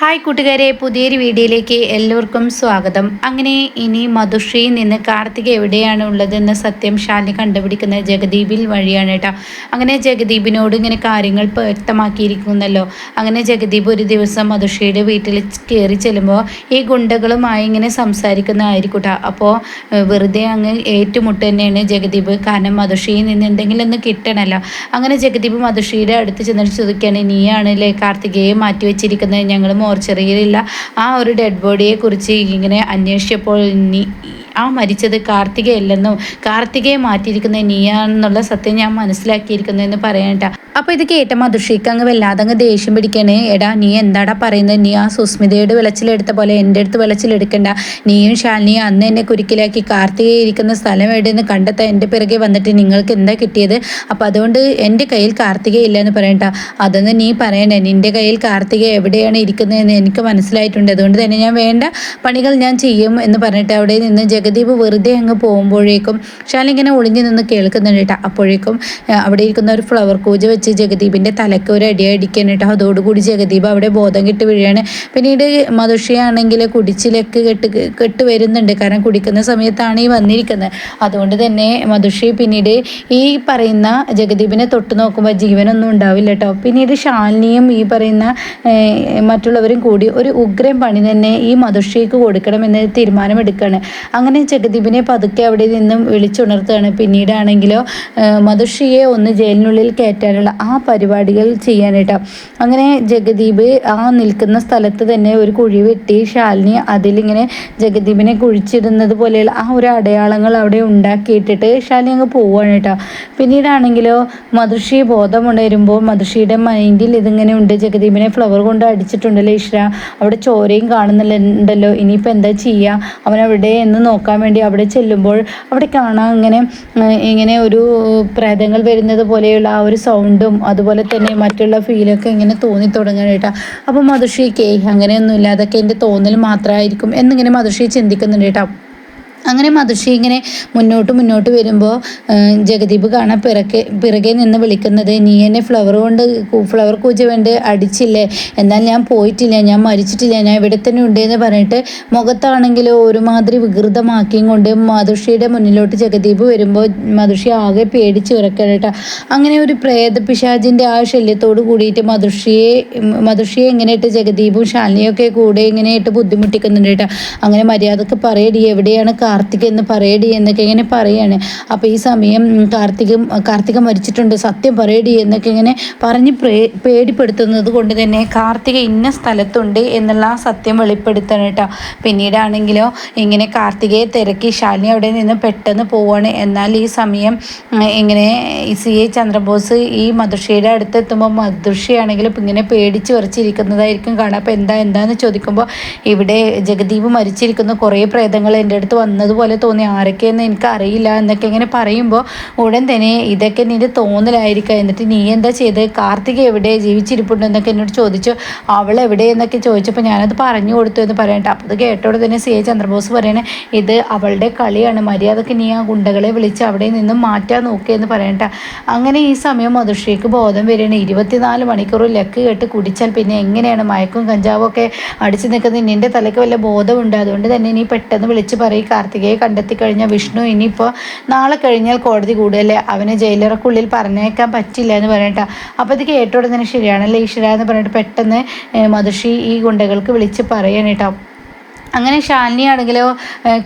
Hi കൂട്ടുകാരെ. പുതിയൊരു വീഡിയോയിലേക്ക് എല്ലാവർക്കും സ്വാഗതം. അങ്ങനെ ഇനി മധുശ്രീയിൽ നിന്ന് കാർത്തിക എവിടെയാണ് ഉള്ളതെന്ന് സത്യം ശാലിനി കണ്ടുപിടിക്കുന്ന ജഗദീപിൽ വഴിയാണ് കേട്ടോ. അങ്ങനെ ജഗദീപിനോട് ഇങ്ങനെ കാര്യങ്ങൾ വ്യക്തമാക്കിയിരിക്കുന്നല്ലോ അങ്ങനെ ജഗദീപ് ഒരു ദിവസം മധുശ്രീയുടെ വീട്ടിൽ കയറി ചെല്ലുമ്പോൾ ഈ ഗുണ്ടകളുമായി ഇങ്ങനെ സംസാരിക്കുന്നതായിരിക്കും കേട്ടോ. അപ്പോൾ വെറുതെ അങ്ങ് ഏറ്റുമുട്ട് തന്നെയാണ് ജഗദീപ്. കാരണം മധുശ്രീയിൽ നിന്ന് എന്തെങ്കിലും ഒന്ന് കിട്ടണമല്ലോ. അങ്ങനെ ജഗദീപ് മധുശ്രീയുടെ അടുത്ത് ചെന്നിട്ട് ചോദിക്കുകയാണ് നീയാണല്ലേ കാർത്തികയെ മാറ്റിവെച്ചിരിക്കുന്നത്? ഞങ്ങൾ മോർച്ചറിയിലുള്ള ആ ഒരു ഡെഡ് ബോഡിയെ കുറിച്ച് ഇങ്ങനെ അന്വേഷിച്ചപ്പോൾ ആ മരിച്ചത് കാർത്തികയല്ലെന്നും കാർത്തികയെ മാറ്റിയിരിക്കുന്നത് നീയാണെന്നുള്ള സത്യം ഞാൻ മനസ്സിലാക്കിയിരിക്കുന്നു എന്ന് പറയണ്ട അപ്പോൾ ഇത് കേട്ട മധുഷിക്ക് അങ്ങ് വല്ലാതെ അങ്ങ് ദേഷ്യം പിടിക്കണേ. എടാ നീ എന്താടാ പറയുന്നത്? നീ ആ സുസ്മിതയുടെ വിളച്ചിലെടുത്ത പോലെ എന്റെ അടുത്ത് വിളച്ചിലെടുക്കണ്ട. നീയും ശാലിനിയും അന്ന് എന്നെ കുരുക്കിലാക്കി കാർത്തിക ഇരിക്കുന്ന സ്ഥലം എവിടെയെന്ന് കണ്ടെത്താൻ എന്റെ പിറകെ വന്നിട്ട് നിങ്ങൾക്ക് എന്താ കിട്ടിയത്? അപ്പോൾ അതുകൊണ്ട് എന്റെ കയ്യിൽ കാർത്തിക ഇല്ല എന്ന് പറയണ്ട അതൊന്നും നീ പറയണ്ടേ നിന്റെ കയ്യിൽ കാർത്തിക എവിടെയാണ് ഇരിക്കുന്നതെന്ന് എനിക്ക് മനസ്സിലായിട്ടുണ്ട്. അതുകൊണ്ട് തന്നെ ഞാൻ വേണ്ട പണികൾ ഞാൻ ചെയ്യും എന്ന് പറഞ്ഞിട്ട് അവിടെ നിന്ന് ജഗദീപ് വെറുതെ അങ്ങ് പോകുമ്പോഴേക്കും ശാലിനി ഇങ്ങനെ ഒളിഞ്ഞു നിന്ന് കേൾക്കുന്നുണ്ട് കേട്ടോ അപ്പോഴേക്കും അവിടെ ഇരിക്കുന്ന ഒരു ഫ്ലവർ കൂജ വെച്ച് ജഗദീപിന്റെ തലയ്ക്ക് ഒരു അടി അടിക്കാൻ കേട്ടോ അതോടുകൂടി ജഗദീപ് അവിടെ ബോധം കെട്ട് വീഴുകയാണ് പിന്നീട് മധുഷിയാണെങ്കിൽ കുടിച്ചിലേക്ക് കെട്ട് കെട്ട് വരുന്നുണ്ട്. കാരണം കുടിക്കുന്ന സമയത്താണ് ഈ വന്നിരിക്കുന്നത്. അതുകൊണ്ട് തന്നെ മധുഷി പിന്നീട് ഈ പറയുന്ന ജഗദീപിനെ തൊട്ട് നോക്കുമ്പോൾ ജീവനൊന്നും ഉണ്ടാവില്ല കേട്ടോ പിന്നീട് ശാലിനിയും ഈ പറയുന്ന മറ്റുള്ളവരും കൂടി ഒരു ഉഗ്രം പണി തന്നെ ഈ മധുഷിക്ക് കൊടുക്കണമെന്ന് തീരുമാനമെടുക്കുകയാണ് അങ്ങനെ ജഗദീപിനെ പതുക്കെ അവിടെ നിന്നും വിളിച്ചുണർത്തുകയാണ്. പിന്നീടാണെങ്കിലോ മധുഷിയെ ഒന്ന് ജയിലിനുള്ളിൽ കയറ്റാനുള്ള ആ പരിപാടികൾ ചെയ്യാനായിട്ടോ. അങ്ങനെ ജഗദീപ് ആ നിൽക്കുന്ന സ്ഥലത്ത് തന്നെ ഒരു കുഴി വെട്ടി ശാലിനി അതിലിങ്ങനെ ജഗദീപിനെ കുഴിച്ചിടുന്നത് പോലെയുള്ള ആ ഒരു അടയാളങ്ങൾ അവിടെ ഉണ്ടാക്കിയിട്ടിട്ട് ശാലിനി അങ്ങ് പോവുകയാണ് കേട്ടോ പിന്നീടാണെങ്കിലോ മധുഷി ബോധമുണരുമ്പോൾ മധുഷിയുടെ മൈൻഡിൽ ഇതിങ്ങനെ ഉണ്ട്. ജഗദീപിനെ ഫ്ലവർ കൊണ്ട് അടിച്ചിട്ടുണ്ടല്ലോ ഈശ്വര. അവിടെ ചോരയും കാണുന്നില്ല ഉണ്ടല്ലോ ഇനിയിപ്പോൾ എന്താ ചെയ്യുക അവൻ അവിടെ എന്ന് നോക്കാൻ വേണ്ടി അവിടെ ചെല്ലുമ്പോൾ അവിടെ കാണാൻ ഇങ്ങനെ ഇങ്ങനെ ഒരു പ്രേതങ്ങൾ വരുന്നത് പോലെയുള്ള ആ ഒരു സൗണ്ടും അതുപോലെ തന്നെ മറ്റുള്ള ഫീലൊക്കെ ഇങ്ങനെ തോന്നി തുടങ്ങാനായിട്ടാ. അപ്പോൾ കേ അങ്ങനെയൊന്നുമില്ല. അതൊക്കെ എന്റെ തോന്നൽ മാത്രമായിരിക്കും എന്നിങ്ങനെ മധുഷി ചിന്തിക്കുന്നുണ്ട് കേട്ടോ. അങ്ങനെ മധുഷി ഇങ്ങനെ മുന്നോട്ട് മുന്നോട്ട് വരുമ്പോൾ ജഗദീപ് കാണാൻ പിറക്കെ പിറകെ നിന്ന് വിളിക്കുന്നത് നീ എന്നെ ഫ്ലവർ കൊണ്ട് ഫ്ലവർ കൂജ വേണ്ട അടിച്ചില്ലേ? എന്നാൽ ഞാൻ പോയിട്ടില്ല ഞാൻ മരിച്ചിട്ടില്ല ഞാൻ ഇവിടെ തന്നെ ഉണ്ട് എന്ന് പറഞ്ഞിട്ട് മുഖത്താണെങ്കിലോ ഒരുമാതിരി വികൃതമാക്കിയും കൊണ്ട് മധുഷിയുടെ മുന്നിലോട്ട് ജഗദീപ് വരുമ്പോൾ മധുഷി ആകെ പേടിച്ച് ഉറക്കണം അങ്ങനെ ഒരു പ്രേത പിശാജിന്റെ ആ ശല്യത്തോട് കൂടിയിട്ട് മധുഷിയെ മധുഷിയെ എങ്ങനെയിട്ട് ജഗദീപും ശാലിനിയൊക്കെ കൂടെ ഇങ്ങനെയായിട്ട് ബുദ്ധിമുട്ടിക്കുന്നുണ്ട് കേട്ടോ. അങ്ങനെ മര്യാദയ്ക്ക് പറയടി എവിടെയാണ് കാർത്തിക് എന്ന് പറയടി എന്നൊക്കെ ഇങ്ങനെ പറയാണ്. അപ്പോൾ ഈ സമയം കാർത്തിക കാർത്തിക മരിച്ചിട്ടുണ്ട്. സത്യം പറയടി എന്നൊക്കെ ഇങ്ങനെ പറഞ്ഞ് പേടിപ്പെടുത്തുന്നത് കൊണ്ട് തന്നെ കാർത്തിക ഇന്ന സ്ഥലത്തുണ്ട് എന്നുള്ള സത്യം വെളിപ്പെടുത്തണം കേട്ടോ. പിന്നീടാണെങ്കിലോ ഇങ്ങനെ കാർത്തികയെ തിരക്കി ശാലിനി അവിടെ നിന്ന് പെട്ടെന്ന് പോവാണ്. എന്നാൽ ഈ സമയം ഇങ്ങനെ സി എ ചന്ദ്രബോസ് ഈ മധുഷയുടെ അടുത്ത് എത്തുമ്പോൾ മധുഷയാണെങ്കിലും ഇങ്ങനെ പേടിച്ച് വരച്ചിരിക്കുന്നതായിരിക്കും കാണാം. അപ്പോൾ എന്താ എന്താന്ന് ചോദിക്കുമ്പോൾ ഇവിടെ ജഗദീപ് മരിച്ചിരിക്കുന്ന. കുറേ പ്രേതങ്ങൾ എന്റെ അടുത്ത് വന്നതുപോലെ തോന്നി. ആരൊക്കെയെന്ന് എനിക്ക് അറിയില്ല എന്നൊക്കെ ഇങ്ങനെ പറയുമ്പോൾ ഉടൻ തന്നെ ഇതൊക്കെ നിന്റെ തോന്നലായിരിക്കുക എന്നിട്ട് നീ എന്താ ചെയ്ത്? കാർത്തിക എവിടെ? ജീവിച്ചിരിപ്പുണ്ട് എന്നൊക്കെ എന്നോട് ചോദിച്ചു. അവൾ എവിടെ എന്നൊക്കെ ചോദിച്ചപ്പോൾ ഞാനത് പറഞ്ഞു കൊടുത്തു എന്ന് പറയട്ടെ അപ്പോൾ അത് കേട്ടോടെ തന്നെ സി എ ചന്ദ്രബോസ് പറയണേ ഇത് അവളുടെ കളിയാണ്. മര്യാദയ്ക്ക് നീ ആ ഗുണ്ടകളെ വിളിച്ച് അവിടെ നിന്നും മാറ്റാൻ നോക്കിയെന്ന് പറയട്ടെ അങ്ങനെ ഈ സമയം മധുശ്രീക്ക് ബോധം വരികയാണ്. ഇരുപത്തിനാല് മണിക്കൂർ ലക്ക് കേട്ട് കുടിച്ചാൽ പിന്നെ എങ്ങനെയാണ്? മയക്കും കഞ്ചാവും ഒക്കെ അടിച്ചു നിൽക്കുന്നത് നിന്റെ തലയ്ക്ക് വല്ല ബോധമുണ്ട്. അതുകൊണ്ട് തന്നെ നീ പെട്ടെന്ന് വിളിച്ച് പറയും കാർത്തികയെ കണ്ടെത്തി കഴിഞ്ഞാൽ വിഷ്ണു ഇനിയിപ്പോൾ നാളെ കഴിഞ്ഞാൽ കോടതി കൂടുതലേ അവനെ ജയിലറക്കുള്ളിൽ പറഞ്ഞേക്കാൻ പറ്റില്ല എന്ന് പറഞ്ഞിട്ട്. അപ്പോൾ ഇത് കേട്ടോടെ തന്നെ ശരിയാണല്ലേ ഈശ്വര എന്ന് പറഞ്ഞിട്ട് പെട്ടെന്ന് മധുഷി ഈ ഗുണ്ടകൾക്ക് വിളിച്ച് പറയാനേട്ടോ അങ്ങനെ ഷാലിനി ആണെങ്കിലോ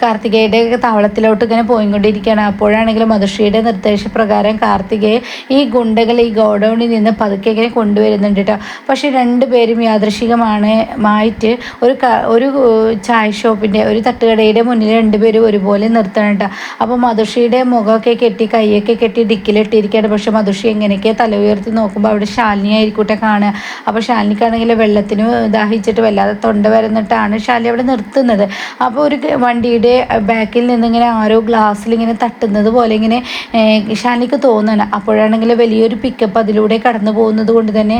കാർത്തികയുടെ താവളത്തിലോട്ട് ഇങ്ങനെ പോയിക്കൊണ്ടിരിക്കുകയാണ്. അപ്പോഴാണെങ്കിലും മധുശ്രീയുടെ നിർദ്ദേശപ്രകാരം കാർത്തികയെ ഈ ഗുണ്ടകൾ ഈ ഗോഡൗണിൽ നിന്ന് പതുക്കെ ഇങ്ങനെ കൊണ്ടുവരുന്നുണ്ട് കേട്ടോ. പക്ഷേ രണ്ടുപേരും യാദൃശികമാണ് മായിട്ട് ഒരു ഒരു ചായ ഷോപ്പിന്റെ ഒരു തട്ടുകടയുടെ മുന്നിൽ രണ്ടുപേരും ഒരുപോലെ നിർത്തണം കേട്ടോ. അപ്പോൾ മധുശ്രീയുടെ മുഖമൊക്കെ കെട്ടി കൈയൊക്കെ കെട്ടി ഡിക്കിലിട്ടിരിക്കുകയാണ്. പക്ഷേ മധുശ്രീ എങ്ങനെയൊക്കെ തല ഉയർത്തി നോക്കുമ്പോൾ അവിടെ ശാലിനി ആയിരിക്കട്ടെ കാണുക. അപ്പോൾ ശാലിനിക്കാണെങ്കിൽ വെള്ളത്തിന് ദാഹിച്ചിട്ട് വല്ലാതെ തൊണ്ട വരുന്നിട്ടാണ് ശാലി അവിടെ നിർത്തി നിർത്തുന്നത്. അപ്പോൾ ഒരു വണ്ടിയുടെ ബാക്കിൽ നിന്നിങ്ങനെ ആരോ ഗ്ലാസ്സിൽ ഇങ്ങനെ തട്ടുന്നത് പോലെ ഇങ്ങനെ ഷാനിക്ക് തോന്നുകയാണ്. അപ്പോഴാണെങ്കിൽ വലിയൊരു പിക്കപ്പ് അതിലൂടെ കടന്നു പോകുന്നത് കൊണ്ട് തന്നെ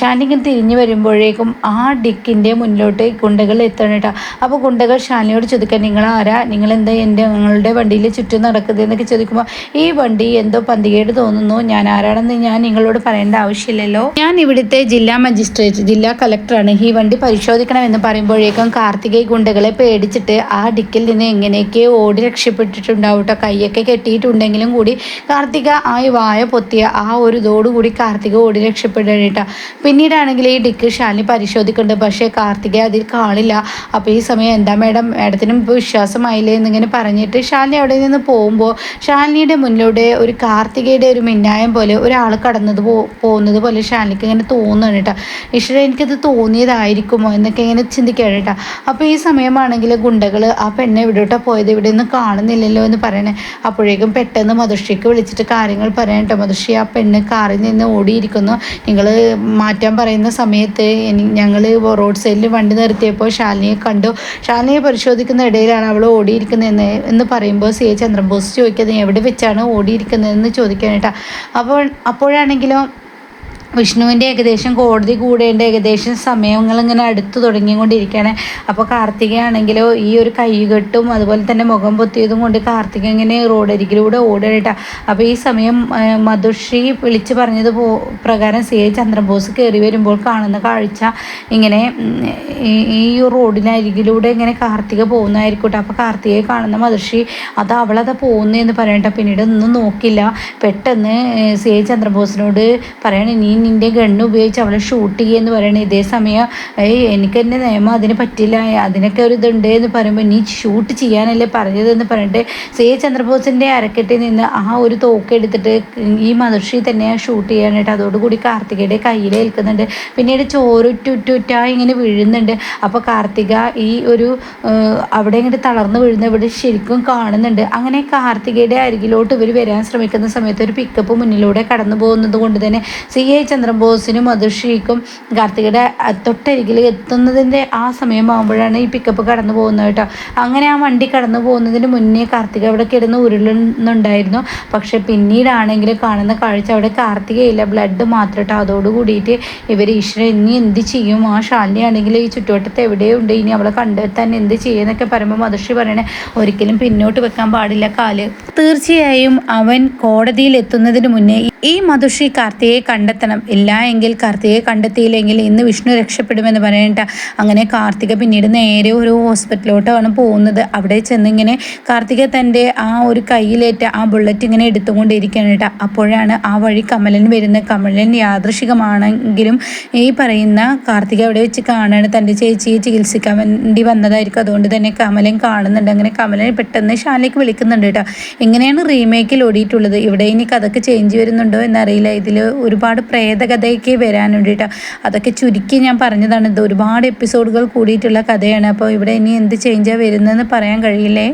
ഷാനിക്ക് തിരിഞ്ഞു വരുമ്പോഴേക്കും ആ ഡിക്കിന്റെ മുന്നിലോട്ട് ഗുണ്ടകൾ എത്തണം കേട്ടോ. അപ്പോൾ ഗുണ്ടകൾ ഷാനിയോട് ചോദിക്കാൻ നിങ്ങൾ ആരാ നിങ്ങൾ എന്താ എന്റെ നിങ്ങളുടെ വണ്ടിയിൽ ചുറ്റും നടക്കുന്നത്? എന്നൊക്കെ ചോദിക്കുമ്പോൾ ഈ വണ്ടി എന്തോ പന്തികേട് തോന്നുന്നു. ഞാൻ ആരാണെന്ന് ഞാൻ നിങ്ങളോട് പറയേണ്ട ആവശ്യമില്ലല്ലോ. ഞാൻ ഇവിടുത്തെ ജില്ലാ മജിസ്ട്രേറ്റ് ജില്ലാ കളക്ടറാണ് ഈ വണ്ടി പരിശോധിക്കണമെന്ന് പറയുമ്പോഴേക്കും കാർത്തികை ഗുണ്ടകളെ പേടിച്ചിട്ട് ആ ഡിക്കിൽ നിന്ന് എങ്ങനെയൊക്കെ ഓടി രക്ഷപ്പെട്ടിട്ടുണ്ടാവും കേട്ടോ കൈയൊക്കെ കെട്ടിയിട്ടുണ്ടെങ്കിലും കൂടി കാർത്തിക ആ വായ പൊത്തിയ ആ ഒരു ഇതോടുകൂടി കാർത്തിക ഓടി രക്ഷപ്പെടേണ്ട പിന്നീടാണെങ്കിൽ ഈ ഡിക്ക് ഷാലിനി പരിശോധിക്കുന്നുണ്ട്. പക്ഷേ കാർത്തിക അതിൽ കാണില്ല. അപ്പോൾ ഈ സമയം എന്താ മേഡം? മേഡത്തിനും ഇപ്പോൾ വിശ്വാസമായില്ലേ എന്നിങ്ങനെ പറഞ്ഞിട്ട് ഷാലിനി അവിടെ നിന്ന് പോകുമ്പോൾ ഷാലിനിയുടെ മുന്നിലൂടെ ഒരു കാർത്തികയുടെ ഒരു മിന്നായം പോലെ ഒരാൾ കടന്നത് പോ പോകുന്നത് പോലെ ഷാലിനിക്ക് ഇങ്ങനെ തോന്നുന്നു കേട്ടോ. ഈശ്വര എനിക്കത് തോന്നിയതായിരിക്കുമോ എന്നൊക്കെ ഇങ്ങനെ ചിന്തിക്കുകയാണ് കേട്ടോ. അപ്പോൾ ഈ സമയമാണെങ്കിൽ ഗുണ്ടകൾ ആ പെണ്ണെ എവിടോട്ടാ പോയത് ഇവിടെ നിന്ന് കാണുന്നില്ലല്ലോ എന്ന് പറയണേ. അപ്പോഴേക്കും പെട്ടെന്ന് മധുഷിക്ക് വിളിച്ചിട്ട് കാര്യങ്ങൾ പറയാൻ കേട്ടോ. മധുഷി ആ പെണ്ണ് കാറിൽ നിന്ന് ഓടിയിരിക്കുന്നു. നിങ്ങൾ മാറ്റാൻ പറയുന്ന സമയത്ത് ഞങ്ങൾ റോഡ് സൈഡിൽ വണ്ടി നിർത്തിയപ്പോൾ ശാലിനിയെ കണ്ടു. ശാലിനിയെ പരിശോധിക്കുന്ന ഇടയിലാണ് അവൾ ഓടിയിരിക്കുന്നതെന്ന് എന്ന് പറയുമ്പോൾ സി. എ. ചന്ദ്രബോസ് ചോദിക്കുന്നത് എവിടെ വെച്ചാണ് ഓടിയിരിക്കുന്നതെന്ന് ചോദിക്കാനായിട്ടാണ് അപ്പോൾ അപ്പോഴാണെങ്കിലും വിഷ്ണുവിന്റെ ഏകദേശം കോടതി കൂടേണ്ട ഏകദേശം സമയങ്ങൾ ഇങ്ങനെ അടുത്ത് തുടങ്ങിക്കൊണ്ടിരിക്കുകയാണ്. അപ്പോൾ കാർത്തിക കാർത്തികയാണെങ്കിലോ ഈ ഒരു കൈകെട്ടും അതുപോലെ തന്നെ മുഖം പൊത്തിയതും കൊണ്ട് കാർത്തിക ഇങ്ങനെ റോഡരികിലൂടെ ഓടേണ്ട അപ്പോൾ ഈ സമയം മധുശ്രീ വിളിച്ച് പറഞ്ഞത് പോ പ്രകാരം സി എ ചന്ദ്രബോസ് കയറി വരുമ്പോൾ കാണുന്ന കാഴ്ച ഇങ്ങനെ ഈ റോഡിനരികിലൂടെ ഇങ്ങനെ കാർത്തിക പോകുന്നതായിരിക്കട്ടെ അപ്പോൾ കാർത്തികയെ കാണുന്ന മധുശ്രീ അത് അവളത് പോകുന്നതെന്ന് പറയട്ടെ പിന്നീട് ഒന്നും നോക്കില്ല. പെട്ടെന്ന് സി എ ചന്ദ്രബോസിനോട് പറയണം നീ നിന്റെ ഗണ്ണ് ഉപയോഗിച്ച് അവളെ ഷൂട്ട് ചെയ്യുമെന്ന് പറയണേ. ഇതേ സമയം എനിക്ക് തന്നെ നിയമം അതിന് പറ്റില്ല. അതിനൊക്കെ ഒരു ഇതുണ്ട് എന്ന് പറയുമ്പോൾ നീ ഷൂട്ട് ചെയ്യാനല്ലേ പറഞ്ഞതെന്ന് പറഞ്ഞിട്ട് സേ ചന്ദ്രബോസിന്റെ അരക്കെട്ടിൽ നിന്ന് ആ ഒരു തോക്ക് എടുത്തിട്ട് ഈ മദർഷി തന്നെ ഷൂട്ട് ചെയ്യാനായിട്ട് അതോടുകൂടി കാർത്തികയുടെ കയ്യിൽ ഏൽക്കുന്നുണ്ട്. പിന്നീട് ചോറുറ്റുറ്റുറ്റായി ഇങ്ങനെ വീഴുന്നുണ്ട്. അപ്പോൾ കാർത്തിക ഈ ഒരു അവിടെ ഇങ്ങോട്ട് തളർന്ന് വീഴുന്ന ഇവിടെ ശരിക്കും കാണുന്നുണ്ട്. അങ്ങനെ കാർത്തികയുടെ അരികിലോട്ട് ഇവർ വരാൻ ശ്രമിക്കുന്ന സമയത്ത് ഒരു പിക്കപ്പ് മുന്നിലൂടെ കടന്നു പോകുന്നത് കൊണ്ട് തന്നെ സി എ ചന്ദ്രബോസിനും മധുശ്രീക്കും കാർത്തികയുടെ തൊട്ടരികിൽ എത്തുന്നതിന്റെ ആ സമയമാകുമ്പോഴാണ് ഈ പിക്കപ്പ് കടന്നു പോകുന്നത് കേട്ടോ. അങ്ങനെ ആ വണ്ടി കടന്നു പോകുന്നതിന് മുന്നേ കാർത്തിക അവിടെ കിടന്ന് ഉരുളുന്നുണ്ടായിരുന്നു. പക്ഷെ പിന്നീടാണെങ്കിൽ കാണുന്ന കാഴ്ച അവിടെ കാർത്തികയില്ല. ബ്ലഡ് മാത്രം കേട്ടോ അതോട് കൂടിയിട്ട് ഇവർ ഈശ്വരൻ ഇനി എന്ത് ചെയ്യും? ആ ശാലിനി ആണെങ്കിൽ ഈ ചുറ്റുവട്ടത്ത് എവിടെയുണ്ട്? ഇനി അവളെ കണ്ടെത്താൻ എന്ത് ചെയ്യുന്നൊക്കെ പറയുമ്പോൾ മധുശ്രീ പറയണേ ഒരിക്കലും പിന്നോട്ട് വെക്കാൻ പാടില്ല. കാൽ. തീർച്ചയായും അവൻ കോടതിയിൽ എത്തുന്നതിന് മുന്നേ ഈ മധുശ്രീ കാർത്തികയെ കണ്ടെത്തണം. ഇല്ല എങ്കിൽ കാർത്തികയെ കണ്ടെത്തിയില്ലെങ്കിൽ ഇന്ന് വിഷ്ണു രക്ഷപ്പെടുമെന്ന് പറയണ്ട. അങ്ങനെ കാർത്തിക പിന്നീട് നേരെ ഒരു ഹോസ്പിറ്റലിലോട്ടാണ് പോകുന്നത്. അവിടെ ചെന്നിങ്ങനെ കാർത്തിക തന്റെ ആ ഒരു കയ്യിലേറ്റ ആ ബുള്ളറ്റ് ഇങ്ങനെ എടുത്തുകൊണ്ടിരിക്കുകയാണ് കേട്ടോ. അപ്പോഴാണ് ആ വഴി കമലൻ വരുന്നത്. കമലൻ യാദൃശികമാണെങ്കിലും ഈ പറയുന്ന കാർത്തിക അവിടെ വെച്ച് കാണാണ് തന്റെ ചേച്ചിയെ ചികിത്സിക്കാൻ വേണ്ടി വന്നതായിരിക്കും. അതുകൊണ്ട് തന്നെ കമലൻ കാണുന്നുണ്ട്. അങ്ങനെ കമലൻ പെട്ടെന്ന് ഷാനിലേക്ക് വിളിക്കുന്നുണ്ട് കേട്ടോ. എങ്ങനെയാണ് റീമേക്കിൽ ഓടിയിട്ടുള്ളത്. ഇവിടെ ഇനി കഥക്ക് ചേഞ്ച് വരുന്നുണ്ട് ഉണ്ടോ എന്നറിയില്ല. ഇതിൽ ഒരുപാട് പ്രേതകഥയൊക്കെ വരാനുണ്ട് കേട്ടോ അതൊക്കെ ചുരുക്കി ഞാൻ പറഞ്ഞതാണ്. ഇത് ഒരുപാട് എപ്പിസോഡുകൾ കൂടിയിട്ടുള്ള കഥയാണ്. അപ്പോൾ ഇവിടെ ഇനി എന്ത് ചേഞ്ചാണ് വരുന്നതെന്ന് പറയാൻ കഴിയില്ലേ?